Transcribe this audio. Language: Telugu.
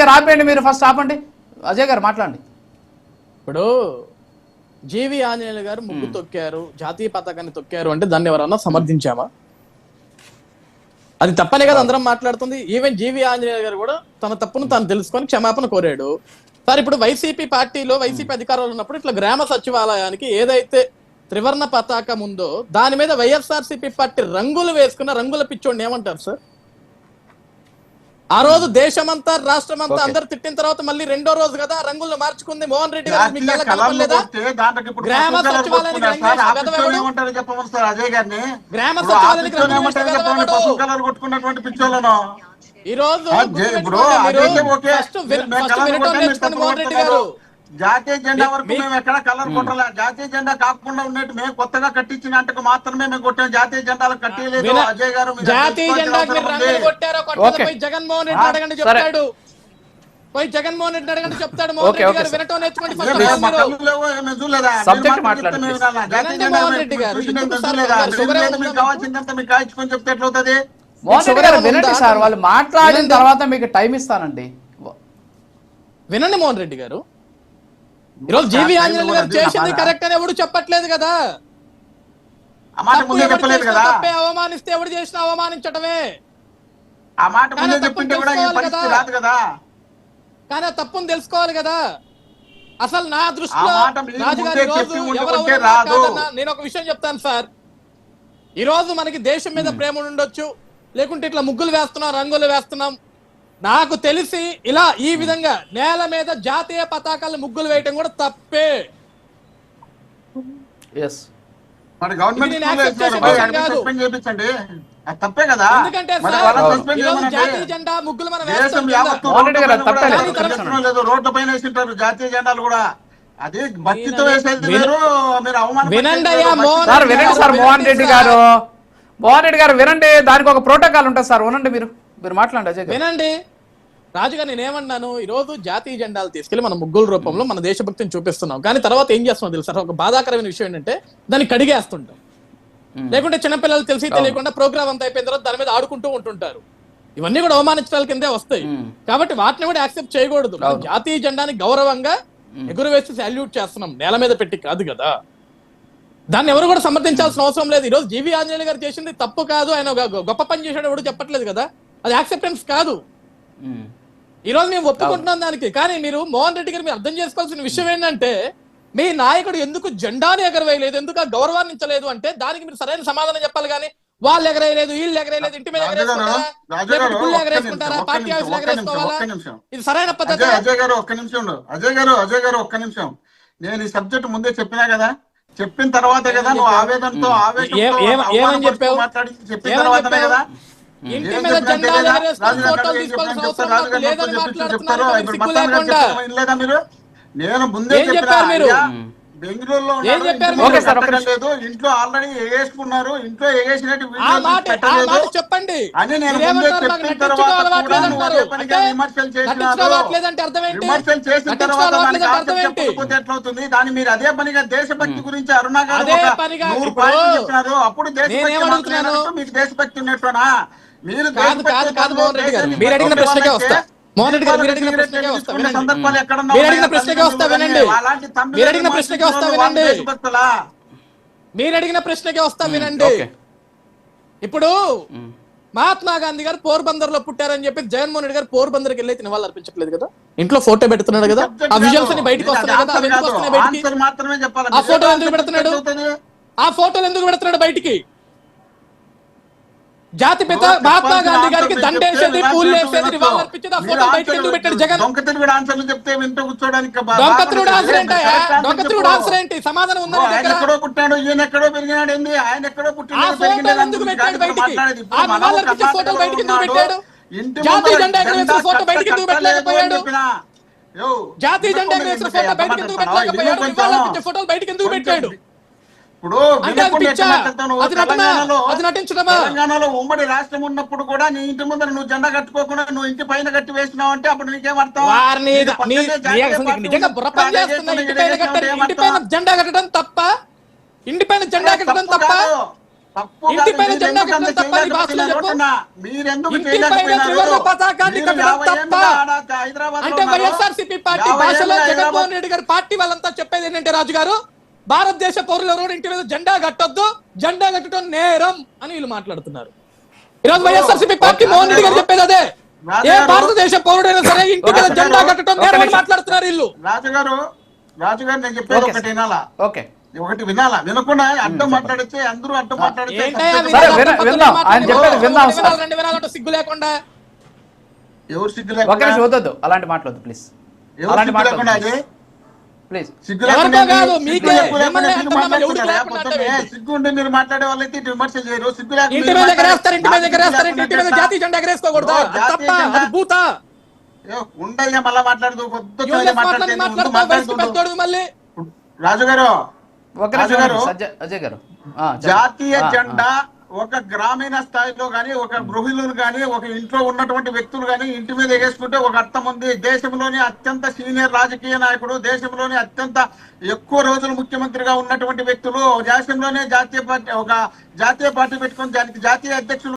గారు ఆపేయండి మీరు ఫస్ట్ ఆపండి. అజయ్ గారు మాట్లాడండి. ఇప్పుడు జీవి ఆంజనేయులు గారు ముగ్గు తొక్కారు జాతీయ పతాకాన్ని తొక్కారు అంటే దాన్ని ఎవరన్నా సమర్థించామా? అది తప్పనే కదా అందరం మాట్లాడుతుంది. ఈవెన్ జీవి ఆంజనేయులు గారు కూడా తన తప్పును తాను తెలుసుకొని క్షమాపణ కోరాడు. సార్ ఇప్పుడు వైసీపీ పార్టీలో వైసీపీ అధికారంలో ఉన్నప్పుడు ఇట్లా గ్రామ సచివాలయానికి ఏదైతే త్రివర్ణ పతాకం ఉందో దాని మీద వైఎస్ఆర్సీపీ పార్టీ రంగులు వేసుకున్న రంగుల పిచ్చోడిని ఏమంటారు సార్? ఆ రోజు దేశమంతా రాష్ట్రమంతా అందరు తిట్టిన తర్వాత మళ్ళీ రెండో రోజు కదా రంగులు మార్చుకుంది మోహన్ రెడ్డి గారు మీకు కనపడలేదా? గ్రామ సచివాలయానికి గ్రామ సచివాలయానికి ఈ రోజు ఫస్ట్ వినటం నేర్చుకోండి మోహన్ రెడ్డి. గారు. జాతీయ జెండా వరకు మేము ఎక్కడ కలర్ కొట్టలే జాతీయ జెండా కాకుండా ఉన్నట్టు మేము కొత్తగా కట్టించిన అంటకు మాత్రమే మేము కొట్టాం జాతీయ జెండాలు కట్టలేదు అజయ్ గారు జాతీయ ఉంది. కొట్టారో జగన్మోహన్ రెడ్డి అడగండి. చెప్తాడు పోయి జగన్మోహన్ రెడ్డి అడగండి చెప్తాడు మోహన్ రెడ్డి గారు. వినటం నేర్చుకోండి ఏ, ఫస్ట్ మేము మీరు. మా కళ్ళు లేవో, మేము చూడలేదా? Subject మీరు మాత్రం మాట్లాడండి, చెప్తే మేము please. వినాలా? జాతీయ వినండి జెండా మోహన్ మేము రెడ్డి గారు, మీకు మీకు? కావాల్సిందంతా మీకు కాయించుకొని చెప్తే ఎట్లవుతుంది మోహన్ రెడ్డి గారు వినండి? సార్ వాళ్ళు మాట్లాడిన. తర్వాత మీకు టైం ఇస్తానండి వినండి మోహన్ రెడ్డి గారు ఈరోజు జీవి ఆంజనేయులు గారు చేసింది. కరెక్ట్ అని ఎవడు చెప్పట్లేదు కదా? తప్పు అవమానిస్తే ఎవడు చేసినా అవమానించటమే. ఆ మాట కానీ. రాదు కదా? తప్పును తెలుసుకోవాలి కదా? అసలు నా దృష్టిలో రాజుగారి రోజు నేను ఒక విషయం చెప్తాను సార్. ఈ రోజు మనకి దేశం మీద ప్రేమ ఉండొచ్చు లేకుంటే ఇట్లా ముగ్గులు వేస్తున్నాం రంగులు వేస్తున్నాం నాకు తెలిసి ఇలా ఈ విధంగా నేల మీద జాతీయ పతాకాలు ముగ్గులు వేయటం కూడా తప్పే. కదా. జాతీయ జెండా ముగ్గులు మనం రోడ్ల పైన వేసింటారు జాతీయ జెండాలు కూడా. అది భక్తితో వినండి. వేసేది మీరు అవమానం వినండి సార్ మోహన్ రెడ్డి. గారు. మోహన్ రెడ్డి గారు వినండి. దానికి ఒక ప్రోటోకాల్ ఉంటుంది సార్ వినండి మీరు. మీరు మాట్లాడండి అజయ్ వినండి. రాజుగారు నేను ఏమన్నాను ఈ రోజు జాతీయ జెండాలు తీసుకెళ్ళి మన ముగ్గుల రూపంలో మన దేశభక్తిని చూపిస్తున్నాం. కానీ తర్వాత ఏం చేస్తున్నాం తెలుసా? ఒక బాధాకరమైన విషయం ఏంటంటే దాన్ని కడిగేస్తుంటాం. లేకుంటే చిన్నపిల్లలు తెలిసి తెలియకుండా ప్రోగ్రామ్ అంతా అయిపోయిన తర్వాత దాని మీద ఆడుకుంటూ ఉంటుంటారు. ఇవన్నీ కూడా అవమానించడాల కిందే వస్తాయి. కాబట్టి వాటిని కూడా యాక్సెప్ట్ చేయకూడదు. జాతీయ జెండాని గౌరవంగా ఎగురవేసి సాల్యూట్ చేస్తున్నాం. నేల మీద పెట్టి కాదు కదా. దాన్ని ఎవరు కూడా సమర్థించాల్సిన అవసరం లేదు. ఈ రోజు జీవి ఆంజనేయులు గారు చేసింది తప్పు కాదు. ఆయన గొప్ప పని చేశాడు. ఎవరు చెప్పట్లేదు కదా. అది యాక్సెప్టెన్స్ కాదు. మ్మ్. ఈ రోజు మేము ఒప్పుకుంటున్నాం దానికి. కానీ మీరు మోహన్ రెడ్డి గారు మీరు అర్థం చేసుకోవాల్సిన విషయం ఏంటంటే మీ నాయకుడు ఎందుకు జెండాని ఎగరవేయలేదు ఎందుకు ఆ గౌరవాన్నించలేదు అంటే దానికి మీరు సరైన సమాధానం చెప్పాలి కానీ వాళ్ళు ఎగరేయలేదు వీళ్ళు ఎగరేయలేదు ఇంటి మీద ఎగరేసుకుంటారా? ఎగరేసుకుంటారా పార్టీ నిమిషం, ఎగరేసుకోవాలా. ఇది సరైన పద్ధతి అజయ్ గారు ఒక్క నిమిషం అజయ్ గారు అజయ్ గారు ఒక్క నిమిషం. నేను ఈ సబ్జెక్ట్ ముందే చెప్పినా కదా చెప్పిన తర్వాతే కదా నువ్వు ఆవేదనతో చెప్పావు? మాట్లాడి చెప్పిన తర్వాతనే? కదా ఇంటి మీద ఫోటోలు తీసుకోవాల్సిన అవసరం నాకు లేదని మాట్లాడుతున్నారు. సిగ్గు లేకుండా నేను ముందే ఏం చెప్పారు మీరు? బెంగళూరులో లేదు ఇంట్లో ఆల్రెడీ ఎగేసుకున్నారు ఇంట్లో ఎగేసినట్టు చెప్పండి. అని నేను ముందే చెప్పిన తర్వాత అలవాటు కూడా నువ్వు లేదంటారు. అదే పనిగా అంటే విమర్శలు చేసినారు. ఏంటి? విమర్శలు చేసిన తర్వాత దానికి ఎట్లవుతుంది? దాన్ని మీరు అదే పనిగా దేశభక్తి గురించి అరుణా గారు నూరు పాయింట్లు చెప్పినారు. అప్పుడు దేశభక్తి? మాత్రమే మీకు దేశభక్తి ఉన్నట్టునా మీరు కాదు, దేశభక్తి కాదు, కాదు, పనులు, మోహన్ రెడ్డి గారు. దేశాన్ని మీరు అడిగిన ప్రశ్నకే వస్తా. మోహన్ రెడ్డి గారు, మీరు అడిగిన సిగరెట్ ప్రశ్నకే వస్తా, తీసుకునే వినండి. సందర్భాలు ఎక్కడన్నా మీరు అడిగిన ఉన్నాయా? ప్రశ్నకే వస్తా, తల్లిదండ్రులు వినండి. అలాంటి తమ్ముళ్ళు మీరు అడిగిన వాళ్ళు ప్రశ్నకే వస్తా, వాళ్ళు వినండి. దేశభక్తులా? మీరు అడిగిన ప్రశ్నకే వస్తా వినండి ఓకే ఇప్పుడు మహాత్మా గాంధీ గారు పోర్బందర్లో పుట్టారని చెప్పి జగన్మోహన్ రెడ్డి గారు పోర్బందర్కి వెళ్ళి నివాళులు అర్పించట్లేదు కదా ఇంట్లో ఫోటో పెడుతున్నాడు కదా ఆ విజువల్స్. అని బయటకు ఇది వస్తున్నాయి కదా ఆన్సర్ అవి ఎందుకు కాదు. వస్తున్నాయి బయటికి ఆన్సర్ మాత్రమే చెప్పాలి ఆ ఫోటో ఎందుకు పెడుతున్నాడు? ఆ ఫోటోలు ఎందుకు పెడుతున్నాడు బయటికి జాతిపిత ఇప్పుడు మహాత్మా గాంధీ గారికి దండేసేది పూలు వేసేది వినొచ్చు. నివాళులు అర్పించేది ఆ ఫోటో ఆన్సర్ ఎందుకు పెట్టాడు జగన్ దొంగ తిరుగుడు ఆన్సర్లు చెప్తే వింటూ కూర్చోడానికి బా- దొంగ బాగుంటుంది. తిరుగుడు ఆన్సర్ ఏంటయ్యా కరెక్ట్ ఆన్సర్ ఏంటి? సమాధానం ఉందా ఆయన ఎక్కడో పుట్టాడు ఈయన ఎక్కడో పెరిగినాడు ఏంది? ఆయన ఎక్కడో ఆ పుట్టినాడు ఫోటోలు పెరిగినాడు ఎందుకు పెట్టాడు బయటికి? ఆ మనం నివాళులు అర్పించే కర్ణాటకలో ఫోటోలు బయటికి ఎందుకు. పెట్టాడు? జాతీయ జెండా ఎగరవేసిన జెండా ఫోటో బయటికి ఎందుకు పెట్టలేకపోయాడు? జాతీయ జెండా ఎగరేసిన ఎందుకు ఫోటో బయటికి ఎందుకు? పెట్టలేకపోయాడు? విను నివాళులు కొంచెం. అర్పించే ఫోటోలు బయటికి ఎందుకు పెట్టాడు? ఇప్పుడు? తెలంగాణలో ఉమ్మడి రాష్ట్రం ఉన్నప్పుడు కూడా నీ ఇంటి ముందర నువ్వు జెండా కట్టుకోకుండా నువ్వు ఇంటి పైన కట్టి వేసినావు అంటే అప్పుడు నీకేం అర్థం? వారిని నీకు పక్కనే నీ- జాతీయ నీ అసలు పార్టీ నిజంగా బుర్ర పని ఉన్నప్పుడు చేస్తున్నా అదే ఇంటి చేస్తున్నా, పైన ఇదే కట్టడం చేస్తున్నా, ఇంటి పైన జెండా కట్టడం తప్ప ఇంటి పైన జెండా కట్టడం తప్పు? ఇంటి పైన జెండా కట్టడం హైదరాబాద్ అంటే పార్టీ భాషలో జగన్మోహన్ రెడ్డి గారి పార్టీ వాళ్ళంతా చెప్పేది ఏంటంటే రాజు గారు భారతదేశ పౌరులు ఎవరు ఇంటి మీద జెండా కట్టొద్దు జెండా కట్టడం నేరం అని వీళ్ళు మాట్లాడుతున్నారు. ఈరోజు వైఎస్ఆర్సీపీ పార్టీ మోహన్ రెడ్డి గారు చెప్పేది అదే. ఏ భారతదేశ పౌరుడైనా సరే ఇంటి మీద జెండా కట్టడం నేరం అని. మాట్లాడుతున్నారు వీళ్ళు. రాజుగారు రాజుగారు నేను చెప్పేది ఓకే ఒకటి. వినాలా? ఓకే. ఒకటి వినాలా? వినకుండా అడ్డం మాట్లాడితే అందరూ అడ్డం మాట్లాడితే సిగ్గు లేకుండా. ఎవరు సిగ్గు లేకుండా? అలాంటి మాట్లాడదు ప్లీజ్. ఎవరు అలాంటి సిగ్గు లేకుండా అది? ప్లీజ్ లేకుండా కాదు, మీకే. మిమ్మల్ని మీరు మాట్లాడే వాళ్ళైతే ఇటు విమర్శ చేయరు సిగ్గు లేకుండా ఇంటి మీరు మీద మాట్లాడే- ఎగరేస్తారు ఇంటి మీద నాకు ఎగరేస్తారు సిగ్గు ఇంటి మీద లేకుండా జాతీయ జెండా ఎగరేసుకోకూడదా ఓ, అది జాతీయ తప్ప జెండా. అది భూత ఏ, ఉండయ్యా మళ్ళా పొద్దు మాట్లాడితే రాజు గారు గారు, అజయ్ గారు. జాతీయ. జెండా ఒక గ్రామీణ స్థాయిలో గాని ఒక గృహిణులు కానీ ఒక ఇంట్లో ఉన్నటువంటి వ్యక్తులు గాని ఇంటి మీద ఎగేసుకుంటే ఒక అర్థం ఉంది. దేశంలోని అత్యంత సీనియర్ రాజకీయ నాయకుడు దేశంలోని అత్యంత ఎక్కువ రోజులు ముఖ్యమంత్రిగా ఉన్నటువంటి వ్యక్తులు దేశంలోనే జాతీయ పార్టీ ఒక జాతీయ పార్టీ పెట్టుకుని దానికి జాతీయ అధ్యక్షులు